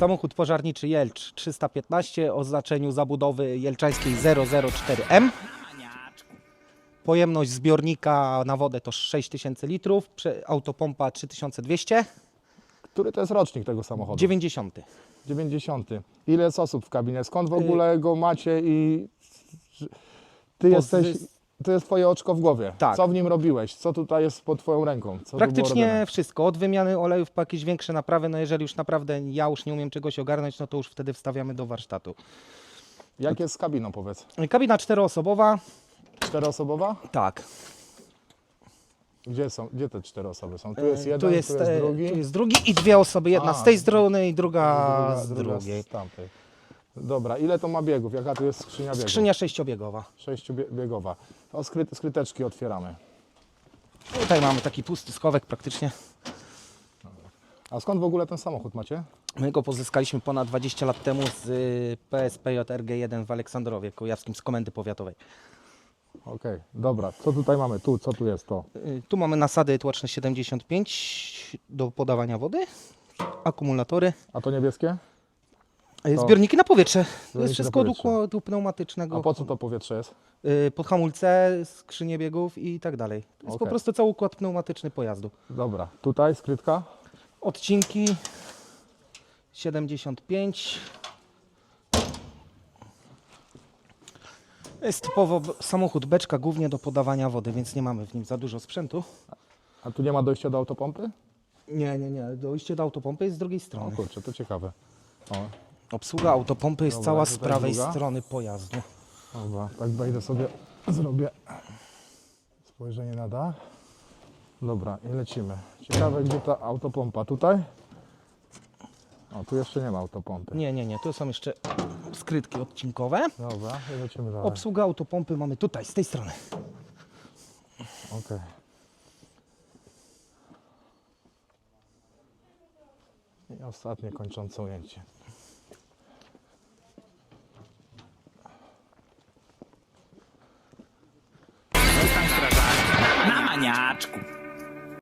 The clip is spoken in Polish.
Samochód pożarniczy Jelcz 315 o znaczeniu zabudowy jelczańskiej 004M. Pojemność zbiornika na wodę to 6000 litrów, autopompa 3200, Który to jest rocznik tego samochodu? 90. 90. Ile jest osób w kabinie? Skąd w Y- ogóle go macie i ty jesteś, to jest twoje oczko w głowie. Tak. Co w nim robiłeś? Co tutaj jest pod twoją ręką? Co tu było Praktycznie robione? wszystko, od wymiany olejów po jakieś większe naprawy, no jeżeli już naprawdę ja już nie umiem czegoś ogarnąć, no to już wtedy wstawiamy do warsztatu. Jak jest z kabiną powiedz? Kabina czteroosobowa, Czteroosobowa? tak, Gdzie są? Gdzie te cztery osoby są? Tu jest E, jeden, tu jest, e, drugi. tu jest drugi i dwie osoby, jedna A, z tej strony i druga, druga- z druga drugiej. z tamtej. Dobra, ile to ma biegów? Jaka tu jest skrzynia biegów? Skrzynia sześciobiegowa. Sześciobiegowa. To skryte, skryteczki otwieramy. Tutaj mamy taki pusty schowek praktycznie. A skąd w ogóle ten samochód macie? My go pozyskaliśmy ponad 20 lat temu z y, PSPJRG1 w Aleksandrowie Kujawskim z Komendy Powiatowej. Okej, dobra. Co tutaj mamy? Tu, co tu jest to? Y, Tu mamy nasady tłoczne 75 do podawania wody, akumulatory, A to niebieskie? To- zbiorniki na powietrze. To Zbiorniki jest wszystko na od układu pneeumatycznego. A po co to powietrze jest? Y, Pod hamulce, skrzynie biegów i tak dalej. To jest po prostu cały układ pneumatyczny pojazdu. Dobra, tutaj skrytka. Odcinki 75. Jest typowo b- samochód beczka głównie do podawania wody, więc nie mamy w nim za dużo sprzętu. A tu nie ma dojścia do autopompy? Nie, nie, nie. Dojście do autopompy jest z drugiej O strony. kurczę, to ciekawe. O, Obsługa autopompy jest Dobra, cała z tutaj prawej druga. strony pojazdu. dobra, tak wejdę sobie, zrobię spojrzenie na dach. Dobra, i lecimy. Ciekawe, gdzie ta autopompa? Tutaj? O, tu jeszcze nie ma autopompy. Nie, nie, nie. Tu są jeszcze skrytki odcinkowe. Dobra, i lecimy dalej. Obsługa autopompy mamy tutaj, z tej strony. Okej. I ostatnie kończące ujęcie. Maniaczku.